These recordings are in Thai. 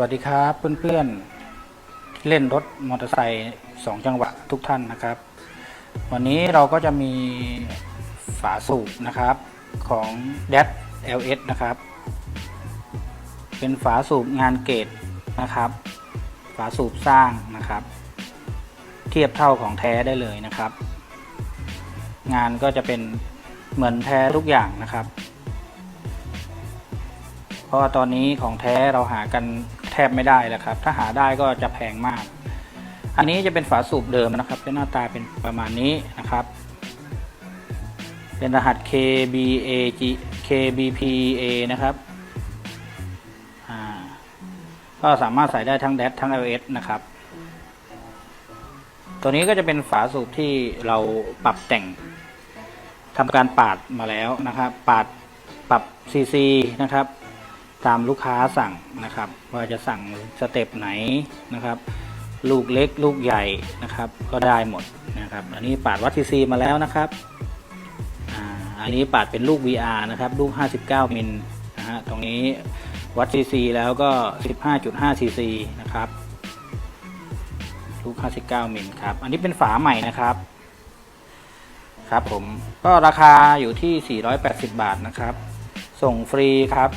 วัสดีครับเพื่อนๆเล่นรถมอเตอร์ไซค์สองจังหวะทุกท่านนะครับ วันนี้เราก็จะมีฝาสูบนะครับของ d a d LS นะครับ เป็นฝาสูบงานเกตนะครับ ฝาสูบสร้างนะครับ เทียบเท่าของแท้ได้เลยนะครับ งานก็จะเป็นเหมือนแท้ทุกอย่างนะครับเพราะตอนนี้ของแท้เราหากัน แทบไม่ได้แล้วครับ ถ้าหาได้ก็จะแพงมาก อันนี้จะเป็นฝาสูบเดิมนะครับเป็นหน้าตาเป็นประมาณนี้นะครับ เป็นรหัส KBAG KBPA นะครับก็สามารถใส่ได้ทั้ง DAT ทั้ง iOS นะครับ ตัวนี้ก็จะเป็นฝาสูบที่เราปรับแต่งทำการปาดมาแล้วนะครับ ปาดปรับ CC นะครับ ตามลูกค้าสั่งนะครับ ว่าจะสั่งสเต็ปไหนนะครับ ลูกเล็กลูกใหญ่นะครับ ก็ได้หมดนะครับ อันนี้ปาดวัด CC มาแล้วนะครับอ่าอันนี้ปาดเป็นลูก VR นะครับลูก 59 มิลนะฮะตรงนี้วัด CC แล้วก็ 15.5 CC นะครับลูก 59 มิลครับ อันนี้เป็นฝาใหม่นะครับ ครับผม ก็ราคาอยู่ที่ 480 บาทนะครับ ส่งฟรีครับ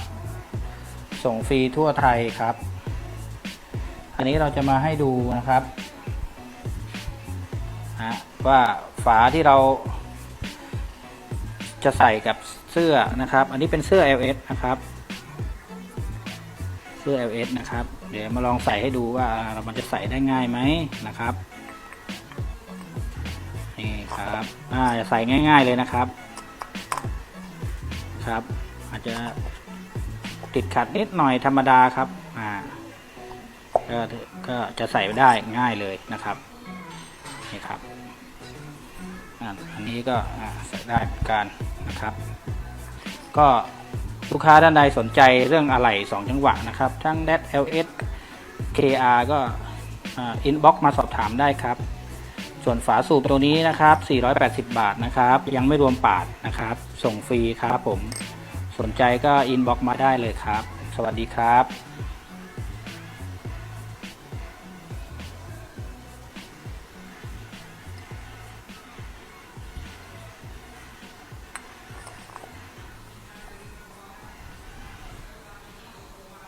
ส่งฟรีทั่วไทยครับ อันนี้เราจะมาให้ดูนะครับว่าฝาที่เราจะใส่กับเสื้อนะครับ อันนี้เป็นเสื้อ LS นะครับ เสื้อ LS นะครับ เดี๋ยวมาลองใส่ให้ดูว่ามันจะใส่ได้ง่ายไหมนะครับ นี่ครับ อ่าจะใส่ง่าย ๆเลยนะครับ ครับ อาจจะ ติดขัดนิดหน่อยธรรมดาครับอ่าก็ก็จะใส่ได้ง่ายเลยนะครับนี่ครับอ่าอันนี้ก็อ่าใส่ได้เหมือนกันนะครับ ก็ลูกค้าด้านใดสนใจเรื่องอะไหล่2จังหวะนะครับ ทั้ง d LS KR ก็อินบ็อกมาสอบถามได้ครับ ส่วนฝาสูบตัวนี้นะครับ 480 บาทนะครับ ยังไม่รวมปาดนะครับ ส่งฟรีครับผม สนใจก็อินบ็อกมาได้เลยครับ สวัสดีครับ